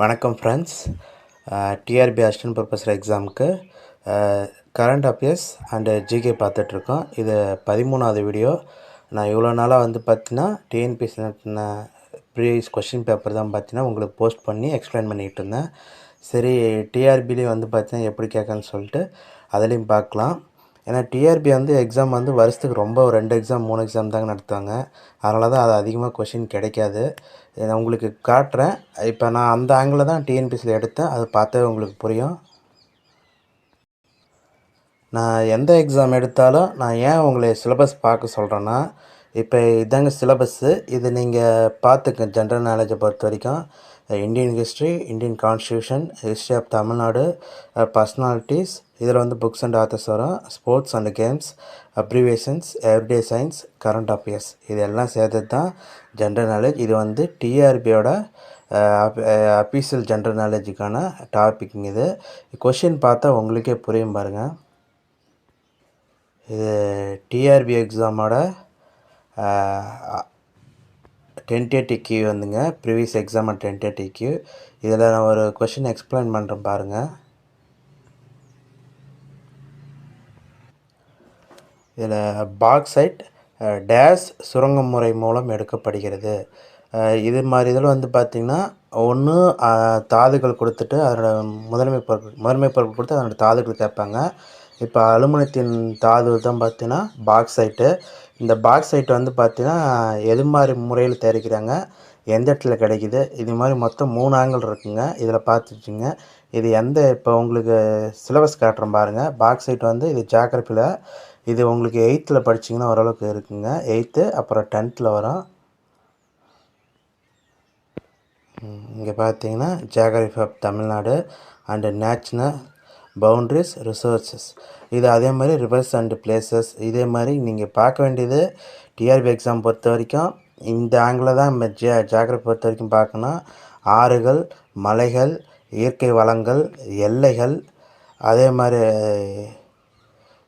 வணக்கம் friends TRB assistant professor எக்ஸாமுக்கு current affairs and GK பார்த்துட்ருக்கோம். இது பதிமூணாவது வீடியோ நான் இவ்வளோ நாளாக வந்து பார்த்தீங்கன்னா டிஎன்பிசி நடத்தின ப்ரீவியஸ் கொஷின் பேப்பர் தான் பார்த்தீங்கன்னா உங்களுக்கு போஸ்ட் பண்ணி எக்ஸ்பிளைன் பண்ணிகிட்டு இருந்தேன் சரி டிஆர்பிலேயும் வந்து பார்த்தீங்கன்னா எப்படி கேட்கன்னு சொல்லிட்டு அதுலேயும் பார்க்கலாம். ஏன்னா டிஆர்பி வந்து எக்ஸாம் வந்து வருஷத்துக்கு ரொம்ப ஒரு ரெண்டு எக்ஸாம் மூணு எக்ஸாம் தாங்க நடத்துவாங்க. அதனால தான் அது அதிகமாக கொஷின் கிடைக்காது. நான் உங்களுக்கு காட்டுறேன். இப்போ நான் அந்த ஆங்கிளில் தான் டிஎன்பிசியில் எடுத்தேன். அது பார்த்தே உங்களுக்கு புரியும். நான் எந்த எக்ஸாம் எடுத்தாலும் நான் ஏன் உங்களை சிலபஸ் பார்க்க சொல்கிறேன்னா இப்போ இதாங்க சிலபஸ்ஸு இது நீங்கள் பார்த்துக்க ஜென்ரல் நாலேஜை பொறுத்த வரைக்கும். Indian history Indian constitution history of Tamil Nadu personalities இதில் வந்து புக்ஸ் அண்ட் ஆத்தர்ஸ் வரும். Sports and games abbreviations everyday science current affairs இது எல்லாம் சேர்த்தது தான் ஜென்ரல் நாலேஜ் இது வந்து டிஆர்பியோட அஃபீஷியல் ஜென்ரல் நாலேஜுக்கான டாபிக்ங்க இது. கொஷின் பார்த்தா உங்களுக்கே புரியும் பாருங்கள் இது டிஆர்பி எக்ஸாமோட டென்டேட்டிவ் கியூ வந்துங்க. ப்ரீவியஸ் எக்ஸாம் டென்டேட்டிவ் கியூ இதில் நான் ஒரு கொஷின் எக்ஸ்பிளைன் பண்ணுறேன் பாருங்கள் இதில் பாக்சைட் டேஸ் சுரங்க முறை மூலம் எடுக்கப்படுகிறது. இது மாதிரி இதில் வந்து பார்த்திங்கன்னா ஒன்று தாதுகள் கொடுத்துட்டு அதனோட முதன்மை பொருட்கள் முதன்மை பொருட்கள் கொடுத்து அதனோட தாதுகள் கேட்பாங்க. இப்போ அலுமினியத்தின் தாது தான் பார்த்தீங்கன்னா பாக்சைட்டு இந்த பாக்ஸைட் வந்து பார்த்திங்கன்னா எது மாதிரி முறையில் தயாரிக்கிறாங்க எந்த இடத்துல கிடைக்குது இது மாதிரி மொத்தம் மூணு ஆங்கிள் இருக்குங்க. இதில் பார்த்துட்டுங்க இது எந்த இப்போ உங்களுக்கு சிலபஸ் காட்டுறேன் பாருங்கள் பாக்ஸைட் வந்து இது ஜாகிரபியில் இது உங்களுக்கு எயித்தில் படிச்சிங்கன்னா ஓரளவுக்கு இருக்குங்க. எயித்து அப்புறம் டென்த்தில் வரும். இங்கே பார்த்தீங்கன்னா geography of Tamil Nadu and natural boundaries resources இது அதே மாதிரி ரிவர்ஸ் அண்டு பிளேசஸ் இதே மாதிரி நீங்கள் பார்க்க வேண்டியது டிஆர்பி எக்ஸாம் பொறுத்த வரைக்கும் இந்த ஆங்கிளில் தான் நம்ம ஜியா ஜியாகிரபி பொறுத்த வரைக்கும் பார்க்கணும். ஆறுகள் மலைகள் இயற்கை வளங்கள் எல்லைகள். அதே மாதிரி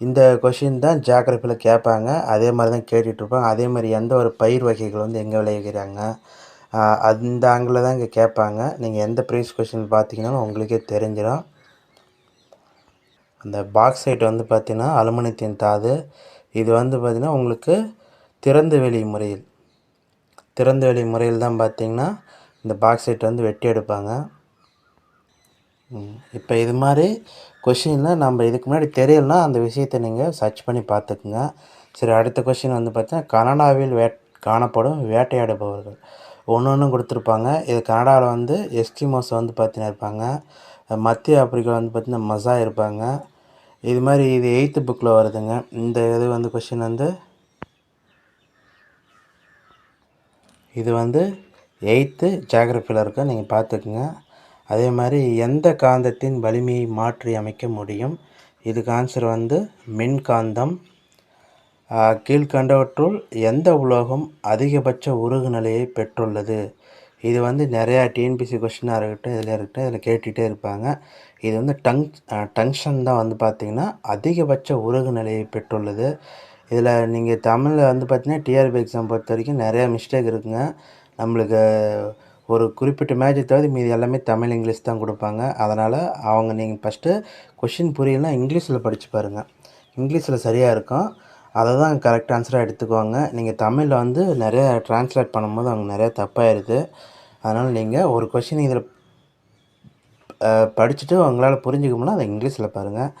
இந்த கொஷின் தான் ஜியாகிரபியில் கேட்பாங்க. அதே மாதிரி தான் கேட்டுட்ருப்பாங்க அதே மாதிரி எந்த ஒரு பயிர் வகைகள் வந்து எங்கே விளைவிக்கிறாங்க? அந்த ஆங்கிளில் தான் இங்கே கேட்பாங்க. நீங்கள் எந்த ப்ரீஸ் கொஷின் பார்த்தீங்கன்னாலும் உங்களுக்கே தெரிஞ்சிடும் அந்த பாக்ஸைட் வந்து பார்த்திங்கன்னா அலுமினியத்தின் தாது. இது வந்து பார்த்திங்கன்னா உங்களுக்கு திறந்த வெளி முறையில். திறந்த வெளி முறையில் தான் பார்த்திங்கன்னா இந்த பாக்ஸைட் வந்து வெட்டி எடுப்பாங்க. இப்போ இது மாதிரி கொஷினில் நம்ம இதுக்கு முன்னாடி தெரியலனா அந்த விஷயத்தை நீங்கள் சர்ச் பண்ணி பார்த்துக்குங்க. சரி அடுத்த கொஷின் வந்து பார்த்தீங்கன்னா கனடாவில் வே காணப்படும் வேட்டையாடுபவர்கள். ஒன்று ஒன்று கொடுத்துருப்பாங்க. இது கனடாவில் வந்து எஸ்கிமோஸ் வந்து பார்த்தீங்கன்னா இருப்பாங்க. மத்திய ஆப்பிரிக்காவில் வந்து பார்த்திங்கன்னா மசா இருப்பாங்க. இது மாதிரி இது எயித்து புக்கில் வருதுங்க. இந்த இது வந்து கொஷின் வந்து இது வந்து எயித்து ஜாகிரஃபியில் இருக்க. நீங்கள் பார்த்துக்குங்க. அதே மாதிரி எந்த காந்தத்தின் வலிமையை மாற்றி அமைக்க முடியும்? இதுக்கு ஆன்சர் வந்து மின்காந்தம். கீழ்கண்டவற்றுள் எந்த உலோகம் அதிகபட்ச உருகு நிலையை பெற்றுள்ளது? இது வந்து நிறையா டிஎன்பிசி கொஷினாக இருக்கட்டும் இதில் இருக்கட்டும் இதில் கேட்டுகிட்டே இருப்பாங்க. இது வந்து டங் டங்ஷன் தான் வந்து பார்த்திங்கன்னா அதிகபட்ச உருகு நிலையை பெற்றுள்ளது. இதில் நீங்கள் தமிழில் வந்து பார்த்திங்கன்னா டிஆர்பி எக்ஸாம் பொறுத்த வரைக்கும் நிறையா மிஸ்டேக் இருக்குங்க. நம்மளுக்கு ஒரு குறிப்பிட்ட மேட்சை தவிர மீது எல்லாமே தமிழ் இங்கிலீஷ் தான் கொடுப்பாங்க. அதனால் அவங்க நீங்கள் ஃபஸ்ட்டு கொஷின் புரியலனா இங்கிலீஷில் படித்து பாருங்கள் இங்கிலீஷில் சரியாக இருக்கும். அதை தான் கரெக்ட் ஆன்சராக எடுத்துக்குவாங்க நீங்கள் தமிழில் வந்து நிறைய ட்ரான்ஸ்லேட் பண்ணும்போது அவங்க நிறையா தப்பாயிருது. அதனால் நீங்கள் ஒரு கொஷின் இதில் படிச்சுட்டு உங்களால் புரிஞ்சுக்கணும்னா அதை இங்கிலீஷில் பாருங்கள்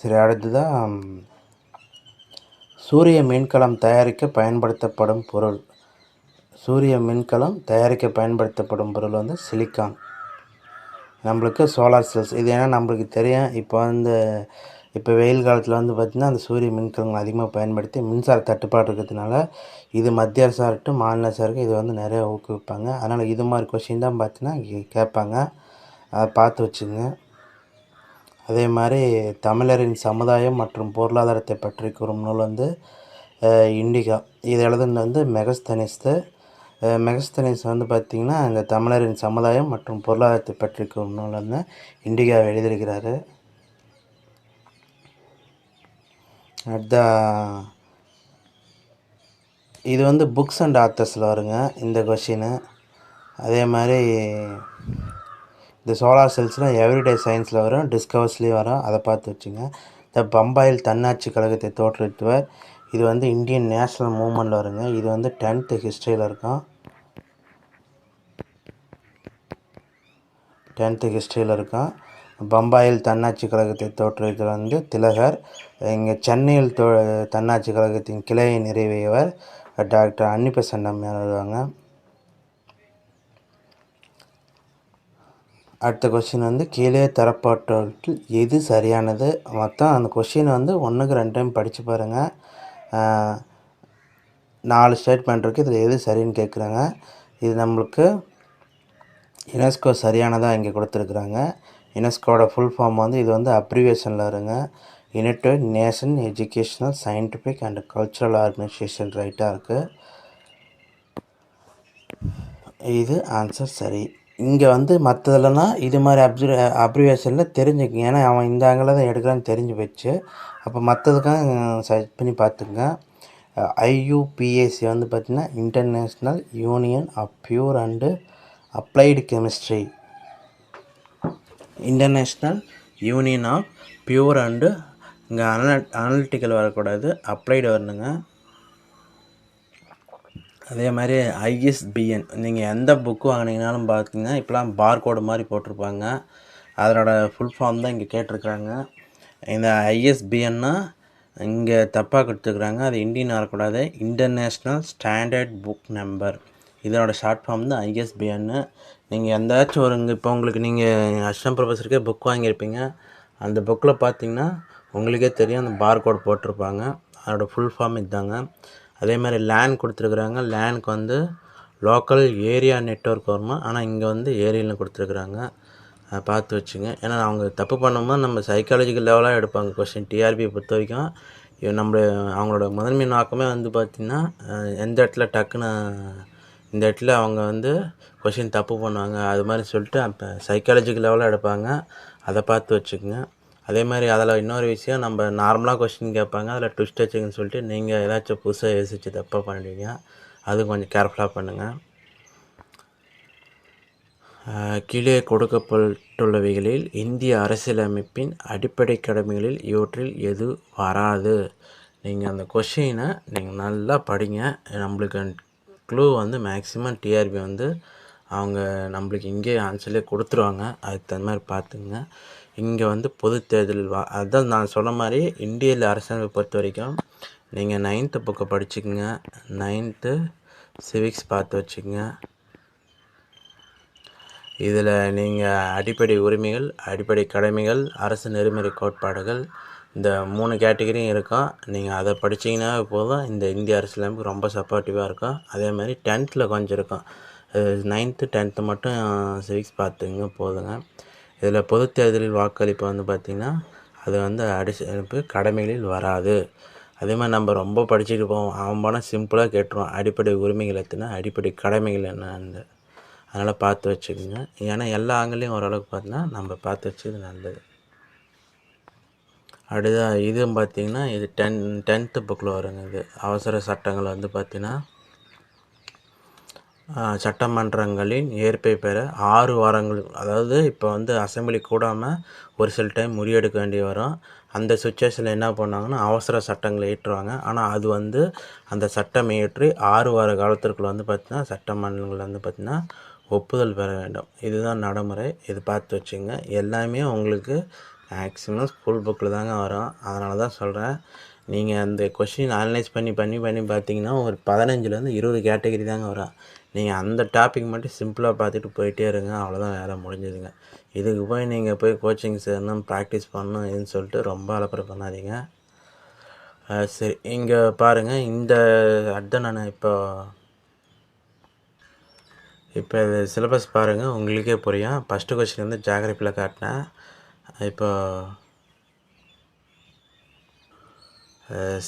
சரி அடுத்ததான். சூரிய மின்கலம் தயாரிக்க பயன்படுத்தப்படும் பொருள். சூரிய மின்கலம் தயாரிக்க பயன்படுத்தப்படும் பொருள் வந்து சிலிக்கான். நம்மளுக்கு சோலார் செல்ஸ் இது ஏன்னா நம்மளுக்கு தெரியும். இப்போ வந்து இப்போ வெயில் காலத்தில் வந்து பார்த்திங்கன்னா அந்த சூரிய மின்கலங்கள் அதிகமாக பயன்படுத்தி மின்சார தட்டுப்பாடு இருக்கிறதுனால இது மத்திய அரசாக இருக்கட்டும் மாநில அரசாக இது வந்து நிறையா ஊக்குவிப்பாங்க. அதனால் இது மாதிரி கொஷின் தான் பார்த்தீங்கன்னா கேட்பாங்க. அதை பார்த்து வச்சுங்க. அதே மாதிரி தமிழரின் சமுதாயம் மற்றும் பொருளாதாரத்தை பற்றி கூறும் நூல் வந்து இண்டிகா. இது எழுதுனது வந்து மெகஸ்தனிஸ்து. மெகஸ்தனிஸ் வந்து பார்த்திங்கன்னா இந்த தமிழரின் சமுதாயம் மற்றும் பொருளாதாரத்தை பற்றி கூறும் நூல் வந்து இண்டிகா எழுதியிருக்கிறாரு. அட் த இது வந்து புக்ஸ் அண்ட் ஆத்தர்ஸில் வருங்க இந்த கொஷினு அதே மாதிரி இந்த சோலார் செல்ஸ்லாம் எவ்ரிடே சயின்ஸில் வரும் டிஸ்கவர்ஸ்லேயும் வரும் அதை பார்த்து வச்சுங்க. த பம்பாயில் தன்னாட்சி கழகத்தை தோற்றுவித்தவர் இது வந்து இந்தியன் நேஷ்னல் மூமெண்ட்டில் வருங்க இது வந்து டென்த்து ஹிஸ்ட்ரியில் இருக்கும். டென்த்து ஹிஸ்ட்ரியில் இருக்கும். பம்பாயில் தன்னாட்சி கழகத்தை தோற்றுவித்தவர் வந்து திலகர். இங்கே சென்னையில் தோ தன்னாட்சி கழகத்தின் கிளையை நிறைவேவர் டாக்டர் அன்னிபெசன்ட் அம்மையார் வருவாங்க அடுத்த கொஷின் வந்து கீழே தரப்பட்டவற்றில் எது சரியானது? மொத்தம் அந்த கொஷின் வந்து ஒன்றுக்கு ரெண்டு டைம் படித்து பாருங்கள் நாலு ஸ்டேட்மெண்ட் இருக்குது இதில் எது சரின்னு கேட்குறாங்க இது நம்மளுக்கு யுனெஸ்கோ சரியானதாக இங்கே கொடுத்துருக்குறாங்க. யுனெஸ்கோட ஃபுல் ஃபார்ம் வந்து இது வந்து அப்ரிவேஷனில் இருங்க. United nation educational scientific and cultural organisation ரைட்டாக இருக்குது இது ஆன்சர் சரி. இங்கே வந்து மற்றதுலனா இது மாதிரி அப்சர் அப்ரிவேஷனில் தெரிஞ்சுக்கங்க. ஏன்னா அவன் இந்த ஆங்கில தான் எடுக்கிறான்னு தெரிஞ்சு போச்சு அப்போ மற்றதுக்காக சர்ச் பண்ணி பார்த்துங்க ஐயுபிஎஸ்சி வந்து பார்த்திங்கன்னா international union of pure and applied chemistry international union of pure and இங்கே அனல அனலிட்டிக்கல் வரக்கூடாது. அப்ளைடு வரணுங்க. அதே மாதிரி ஐஎஸ்பிஎன் நீங்கள் எந்த புக்கு வாங்கினீங்கனாலும் பார்த்தீங்கன்னா இப்போலாம் பார்கோடு மாதிரி போட்டிருப்பாங்க. அதனோட ஃபுல் ஃபார்ம் தான் இங்கே கேட்டிருக்குறாங்க. இந்த ஐஎஸ்பிஎன்னா இங்கே தப்பாக கொடுத்துருக்குறாங்க. அது இந்தியன் வரக்கூடாது இன்டர்நேஷ்னல் ஸ்டாண்டர்ட் புக் நம்பர் இதனோட ஷார்ட் ஃபார்ம் தான் ஐஎஸ்பிஎன்னு நீங்கள் எந்தாச்சும் ஒரு இங்கே இப்போ உங்களுக்கு நீங்கள் அஷ்டம் ப்ரொஃபஸருக்கே புக் வாங்கியிருப்பீங்க. அந்த புக்கில் பார்த்தீங்கன்னா உங்களுக்கே தெரியும் அந்த பார்கோட் போட்டிருப்பாங்க. அதோட ஃபுல் ஃபார்ம் இதுதாங்க அதே மாதிரி லேண்ட் கொடுத்துருக்குறாங்க. லேனுக்கு வந்து லோக்கல் ஏரியா நெட்ஒர்க் வருமா? ஆனால் இங்கே வந்து ஏரியான்னு கொடுத்துருக்குறாங்க. அதை பார்த்து வச்சுங்க. ஏன்னா அவங்க தப்பு பண்ணும்போது நம்ம சைக்காலஜிக்கல் லெவலாக எடுப்பாங்க. கொஸ்டின் டிஆர்பியை பொறுத்த வரைக்கும். இவ- நம்ம அவங்களோட முதன்மை நோக்கமே வந்து பார்த்திங்கன்னா எந்த இடத்துல டக்குன்னு இந்த இடத்துல அவங்க வந்து கொஷின் தப்பு பண்ணுவாங்க அது மாதிரி சொல்லிட்டு அப்போ சைக்காலஜிக்கல் லெவலில் எடுப்பாங்க. அதை பார்த்து வச்சுக்கோங்க. அதே மாதிரி அதில் இன்னொரு விஷயம் நம்ம நார்மலாக கொஷின் கேட்பாங்க அதில் ட்விஸ்ட் வச்சுங்கன்னு சொல்லிட்டு நீங்கள் ஏதாச்சும் புதுசாக யோசிச்சு தப்பாக பண்ணுறீங்க அது கொஞ்சம் கேர்ஃபுல்லாக பண்ணுங்கள் கீழே கொடுக்கப்பட்டுள்ளவைகளில் இந்திய அரசியலமைப்பின் அடிப்படை கடமைகளில் இவற்றில் எது வராது? நீங்கள் அந்த கொஷினை நீங்கள் நல்லா படிங்க. நம்மளுக்கு க்ளூ வந்து மேக்ஸிமம் டிஆர்பி வந்து அவங்க நம்மளுக்கு இங்கே ஆன்சர்லேயே கொடுத்துருவாங்க. அதுக்கு தகுந்த மாதிரி பார்த்துங்க இங்கே வந்து பொது தேர்தல் வா அதுதான் நான் சொன்ன மாதிரி இந்தியில் அரசியலமைப்பை பொறுத்த வரைக்கும் நீங்கள் நைன்த்து புக்கை படிச்சுக்கோங்க. நைன்த்து சிவிக்ஸ் பார்த்து வச்சுக்கோங்க. இதில் நீங்கள் அடிப்படை உரிமைகள் அடிப்படை கடமைகள் அரசு நெறிமுறை கோட்பாடுகள் இந்த மூணு கேட்டகரியும் இருக்கும் நீங்கள் அதை படிச்சீங்கன்னா போதும். இந்த இந்திய அரசியலமைப்பு ரொம்ப சப்போர்ட்டிவாக இருக்கும் அதே மாதிரி டென்த்தில் கொஞ்சம் இருக்கும் நைன்த்து டென்த்து மட்டும் சிவிக்ஸ் பார்த்துங்க போதுங்க. இதில் பொது தேர்தலில் வாக்களிப்பு வந்து பார்த்திங்கன்னா அது வந்து அரசியலமைப்பு கடமைகளில் வராது. அதே மாதிரி நம்ம ரொம்ப படிச்சுட்டு போவோம். அவன் போனால் சிம்பிளாக கேட்டுருவான். அடிப்படை உரிமைகள் எத்தனை? அடிப்படை கடமைகள் என்னன்னு அதனால் பார்த்து வச்சுக்கோங்க. ஏன்னா எல்லா ஆங்கிலையும் ஓரளவுக்கு பார்த்தீங்கன்னா நம்ம பார்த்து வச்சது நல்லது. அடுத்த இதுவும் பார்த்தீங்கன்னா இது டென் டென்த்து புக்கில் வருங்க இது. அவசர சட்டங்கள் வந்து பார்த்திங்கன்னா சட்டமன்றங்களின் ஏற்பை பெற ஆறு வாரங்கள் அதாவது இப்போ வந்து அசெம்பிளி கூடாமல் ஒரு சில டைம் முறியெடுக்க வேண்டி வரும். அந்த சுச்சுவேஷனில் என்ன பண்ணாங்கன்னா அவசர சட்டங்களை ஏற்றுவாங்க. ஆனால் அது வந்து அந்த சட்டம் இயற்றி ஆறு வார காலத்திற்குள்ள வந்து பார்த்திங்கன்னா சட்டமன்றங்கள் வந்து பார்த்திங்கன்னா ஒப்புதல் பெற வேண்டும். இதுதான் நடைமுறை. இது பார்த்து வச்சுங்க எல்லாமே உங்களுக்கு மேக்ஸிமம் ஸ்கூல் புக்கில் தாங்க வரும். அதனால தான் சொல்கிறேன் நீங்கள் அந்த கொஷின் அனலைஸ் பண்ணி பண்ணி பண்ணி பார்த்தீங்கன்னா ஒரு பதினஞ்சுலேருந்து இருபது கேட்டகரி தாங்க வரும். நீங்கள் அந்த டாபிக் மட்டும் சிம்பிளாக பார்த்துட்டு போயிட்டே இருங்க. அவ்வளோதான் வேலை முடிஞ்சுதுங்க. இதுக்கு போய் நீங்கள் போய் கோச்சிங் சேரணும் ப்ராக்டிஸ் பண்ணணும் இதுன்னு சொல்லிட்டு ரொம்ப அலப்பறை பண்ணாதீங்க. சரி. இங்கே பாருங்கள் இந்த அடுத்த நான் இப்போ இப்போ இது சிலபஸ் பாருங்கள் உங்களுக்கே புரியும். ஃபஸ்ட்டு கொஸ்டின் வந்து ஜாகிரபியில் காட்டினேன். இப்போ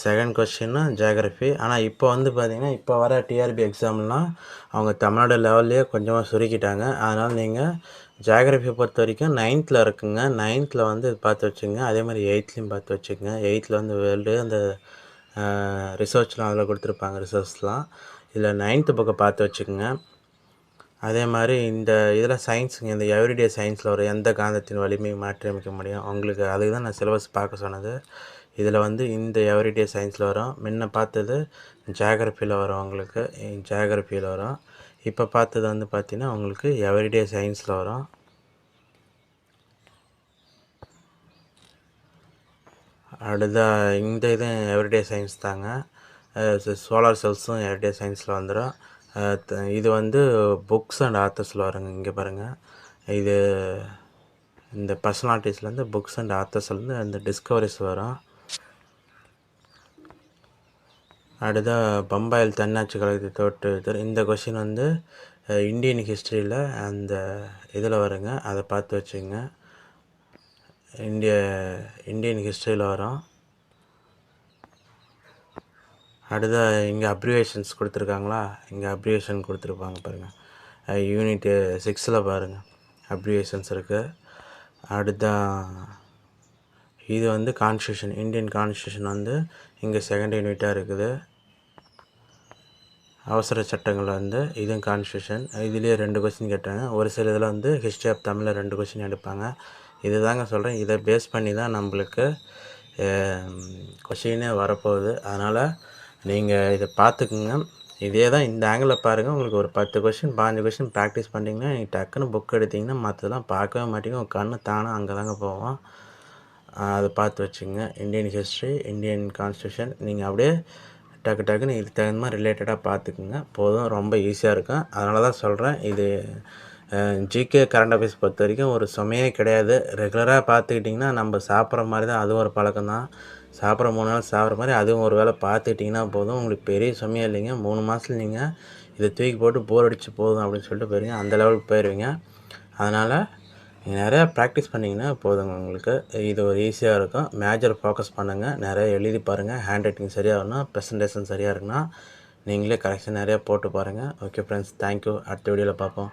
செகண்ட் கொஸ்டின்னா ஜியாகிரஃபி ஆனால் இப்போ வந்து பார்த்தீங்கன்னா இப்போ வர டிஆர்பி எக்ஸாம்லாம் அவங்க தமிழ்நாடு லெவல்லையே கொஞ்சமாக சுருக்கிட்டாங்க. அதனால் நீங்கள் ஜியாகிரஃபி பொறுத்த வரைக்கும் நைன்த்தில் இருக்குங்க. நைன்த்தில் வந்து பார்த்து வச்சுங்க. அதே மாதிரி எயித்லேயும் பார்த்து வச்சுக்கோங்க எயித்தில் வந்து வேர்ல்டு அந்த ரிசர்ச்லாம் அதில் கொடுத்துருப்பாங்க ரிசர்ச்லாம் இதில் நைன்த்து புக்கை பார்த்து வச்சுக்கோங்க. அதே மாதிரி இந்த இதில் சயின்ஸுங்க இந்த எவ்ரிடே சயின்ஸில் ஒரு எந்த காந்தத்தின் வலிமையை மாற்றியமைக்க முடியும்? உங்களுக்கு அதுக்கு தான் நான் சிலபஸ் பார்க்க சொன்னது. இதில் வந்து இந்த எவ்ரிடே சயின்ஸில் வரும். முன்ன பார்த்தது ஜியாகிரஃபியில் வரும் உங்களுக்கு. ஜியாகிரஃபியில் வரும். இப்போ பார்த்தது வந்து பார்த்திங்கன்னா உங்களுக்கு எவ்ரிடே சயின்ஸில் வரும். அடுத்த இந்த இது எவ்ரிடே சயின்ஸ் தாங்க. சோலார் செல்ஸும் எவ்ரிடே சயின்ஸில் வந்துடும் இது வந்து புக்ஸ் அண்ட் ஆத்தர்ஸில் வருங்க இங்கே பாருங்கள் இது இந்த பர்சனாலிட்டிஸ்லேருந்து புக்ஸ் அண்ட் ஆத்தர்ஸ்லேருந்து அந்த டிஸ்கவரிஸ் வரும். அடுத்த பம்பாயில் தன்னாட்சி கழகத்தை தொட்டு இந்த கொஷின் வந்து இந்தியன் ஹிஸ்ட்ரியில் அந்த இதில் வருங்க அதை பார்த்து வச்சுங்க. இந்திய இந்தியன் ஹிஸ்ட்ரியில் வரும். அடுத்த இங்கே அப்ரிவேஷன்ஸ் கொடுத்துருக்காங்களா? இங்கே அப்ரிவேஷன் கொடுத்துருப்பாங்க பாருங்கள் யூனிட்டு சிக்ஸில் பாருங்கள் அப்ரிவேஷன்ஸ் இருக்குது அடுத்த இது வந்து கான்ஸ்டியூஷன் இந்தியன் கான்ஸ்டியூஷன் வந்து இங்கே செகண்ட் யூனிட்டாக இருக்குது. அவசர சட்டங்கள் வந்து இதுவும் கான்ஸ்டியூஷன் இதுலேயே ரெண்டு கொஸ்டின் கேட்டாங்க. ஒரு சில இதில் வந்து ஹிஸ்ட்ரி ஆஃப் தமிழில் ரெண்டு கொஸ்டின் எடுப்பாங்க. இது தாங்க சொல்கிறேன் இதை பேஸ் பண்ணி தான் நம்மளுக்கு கொஷினே வரப்போகுது. அதனால் நீங்கள் இதை பார்த்துக்குங்க. இதே தான் இந்த ஆங்கிளில் பாருங்கள் உங்களுக்கு ஒரு பத்து கொஷின் பாஞ்சு கொஷின் ப்ராக்டிஸ் பண்ணிங்கன்னா நீங்கள் டக்குன்னு புக் எடுத்திங்கன்னா மற்றதெல்லாம் பார்க்கவே மாட்டீங்க. உங்கள் கண்ணு தானே அங்கே தாங்க போவோம் அதை பார்த்து வச்சுங்க. இந்தியன் ஹிஸ்ட்ரி இந்தியன் கான்ஸ்டியூஷன் நீங்கள் அப்படியே டக்கு டக்குன்னு இதுக்கு தகுந்த மாதிரி ரிலேட்டடாக பார்த்துக்குங்க. போதும் ரொம்ப ஈஸியாக இருக்கும். அதனால தான் சொல்கிறேன் இது ஜிகே கரண்ட் அஃபேர்ஸ் பொறுத்த வரைக்கும் ஒரு சுமையே கிடையாது. ரெகுலராக பார்த்துக்கிட்டிங்கன்னா நம்ம சாப்பிட்ற மாதிரி தான் அதுவும் ஒரு பழக்கம் தான் சாப்பிட்ற மூணு நாள் சாப்பிட்ற மாதிரி அதுவும் ஒரு வேளை பார்த்துக்கிட்டிங்கன்னா போதும். உங்களுக்கு பெரிய சுமையாக இல்லைங்க. மூணு மாதத்துல நீங்கள் இதை தூக்கி போட்டு போர் அடித்து போதும் அப்படின்னு சொல்லிட்டு போயிருங்க. அந்த லெவலுக்கு போயிடுவீங்க அதனால் நீங்கள் நிறையா ப்ராக்டிஸ் பண்ணிங்கன்னா போதுங்க உங்களுக்கு. இது ஒரு ஈஸியாக இருக்கும். மேஜர் ஃபோக்கஸ் பண்ணுங்கள் நிறைய எழுதி பாருங்கள் ஹேண்ட் ரைட்டிங் சரியாக வரணும் ப்ரெசன்டேஷன் சரியாக இருக்குன்னா நீங்களே கரெக்ஷன் நிறையா போட்டு பாருங்கள் ஓகே ஃப்ரெண்ட்ஸ் தேங்க்யூ அடுத்த வீடியோவில் பார்ப்போம்.